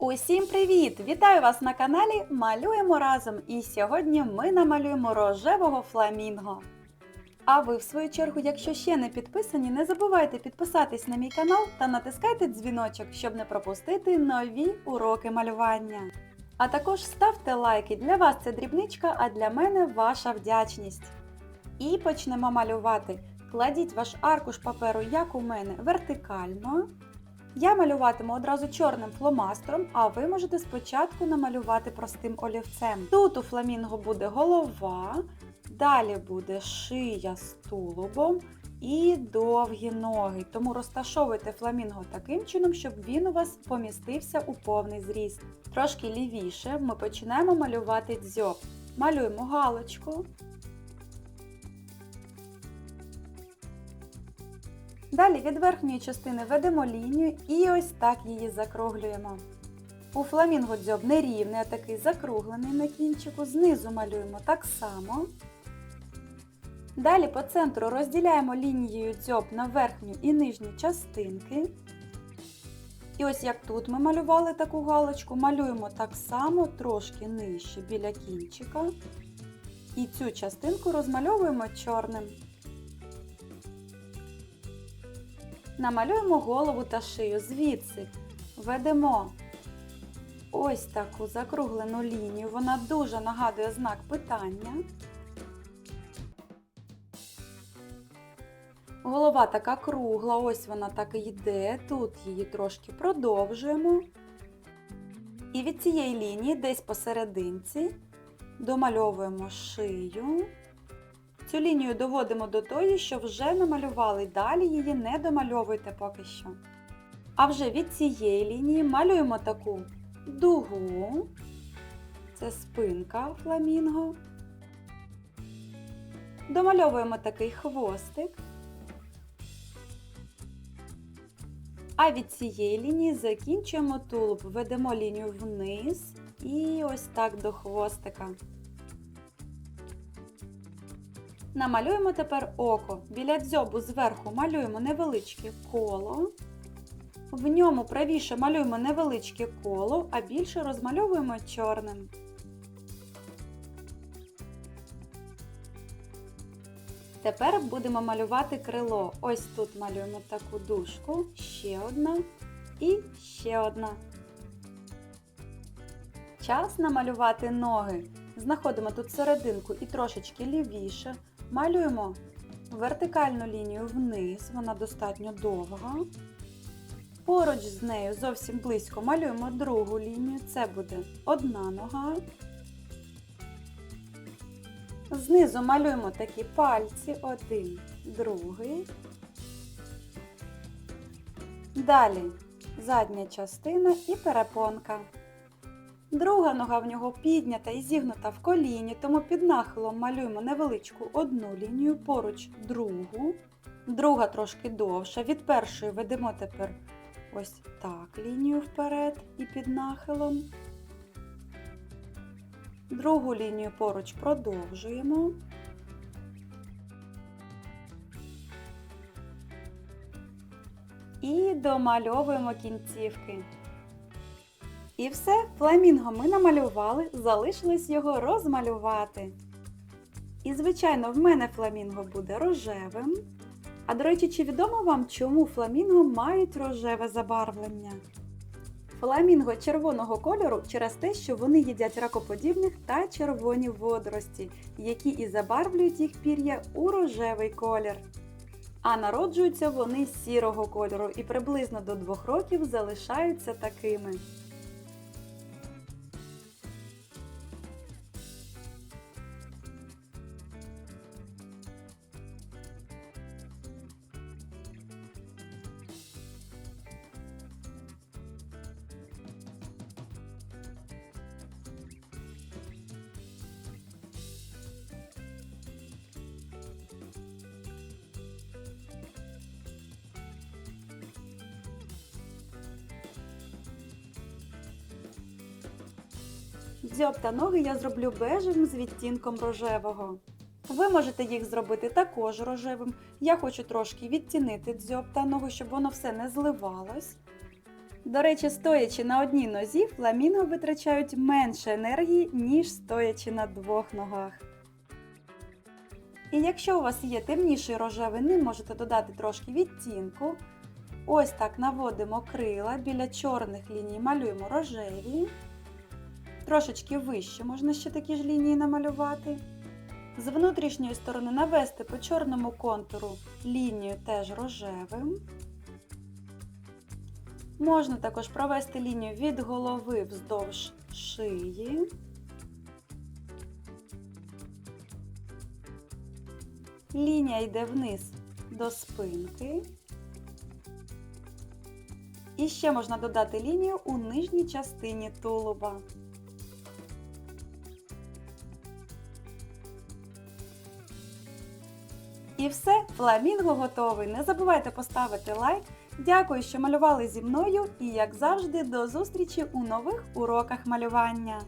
Усім привіт! Вітаю вас на каналі Малюємо разом! І сьогодні ми намалюємо рожевого фламінго. А ви, в свою чергу, якщо ще не підписані, не забувайте підписатись на мій канал та натискайте дзвіночок, щоб не пропустити нові уроки малювання. А також ставте лайки. Для вас це дрібничка, а для мене ваша вдячність. І почнемо малювати. Кладіть ваш аркуш паперу, як у мене, вертикально. Я малюватиму одразу чорним фломастером, а ви можете спочатку намалювати простим олівцем. Тут у фламінго буде голова, далі буде шия з тулубом і довгі ноги. Тому розташовуйте фламінго таким чином, щоб він у вас помістився у повний зріст. Трошки лівіше ми починаємо малювати дзьоб. Малюємо галочку. Далі від верхньої частини ведемо лінію і ось так її закруглюємо. У фламінго дзьоб не рівний, а такий закруглений на кінчику. Знизу малюємо так само. Далі по центру розділяємо лінією дзьоб на верхню і нижню частинки. І ось як тут ми малювали таку галочку, малюємо так само трошки нижче біля кінчика. І цю частинку розмальовуємо чорним. Намалюємо голову та шию звідси. Ведемо ось таку закруглену лінію. Вона дуже нагадує знак питання. Голова така кругла, ось вона так і йде. Тут її трошки продовжуємо. І від цієї лінії, десь посерединці, домальовуємо шию. Цю лінію доводимо до тої, що вже намалювали, далі її не домальовуйте поки що. А вже від цієї лінії малюємо таку дугу, це спинка фламінго. Домальовуємо такий хвостик. А від цієї лінії закінчуємо тулуб, ведемо лінію вниз і ось так до хвостика. Намалюємо тепер око. Біля дзьобу зверху малюємо невеличке коло. В ньому правіше малюємо невеличке коло, а більше розмальовуємо чорним. Тепер будемо малювати крило. Ось тут малюємо таку дужку, ще одна і ще одна. Час намалювати ноги. Знаходимо тут серединку і трошечки лівіше. Малюємо вертикальну лінію вниз, вона достатньо довга. Поруч з нею зовсім близько малюємо другу лінію, це буде одна нога. Знизу малюємо такі пальці, один, другий. Далі задня частина і перепонка. Друга нога в нього піднята і зігнута в коліні, тому під нахилом малюємо невеличку одну лінію, поруч другу. Друга трошки довша. Від першої ведемо тепер ось так лінію вперед і під нахилом. Другу лінію поруч продовжуємо. І домальовуємо кінцівки. І все, фламінго ми намалювали, залишилось його розмалювати. І, звичайно, в мене фламінго буде рожевим. А до речі, чи відомо вам, чому фламінго мають рожеве забарвлення? Фламінго червоного кольору через те, що вони їдять ракоподібних та червоні водорості, які і забарвлюють їх пір'я у рожевий колір. А народжуються вони сірого кольору і приблизно до 2 років залишаються такими. Дзьоб та ноги я зроблю бежевим з відтінком рожевого. Ви можете їх зробити також рожевим. Я хочу трошки відтінити дзьоб та ноги, щоб воно все не зливалось. До речі, стоячи на одній нозі, фламінго витрачають менше енергії, ніж стоячи на двох ногах. І якщо у вас є темніший рожевий, ним можете додати трошки відтінку. Ось так наводимо крила, біля чорних ліній малюємо рожеві. Трошечки вище можна ще такі ж лінії намалювати. З внутрішньої сторони навести по чорному контуру лінію теж рожевим. Можна також провести лінію від голови вздовж шиї. Лінія йде вниз до спинки. І ще можна додати лінію у нижній частині тулуба. І все, фламінго готовий. Не забувайте поставити лайк. Дякую, що малювали зі мною і, як завжди, до зустрічі у нових уроках малювання.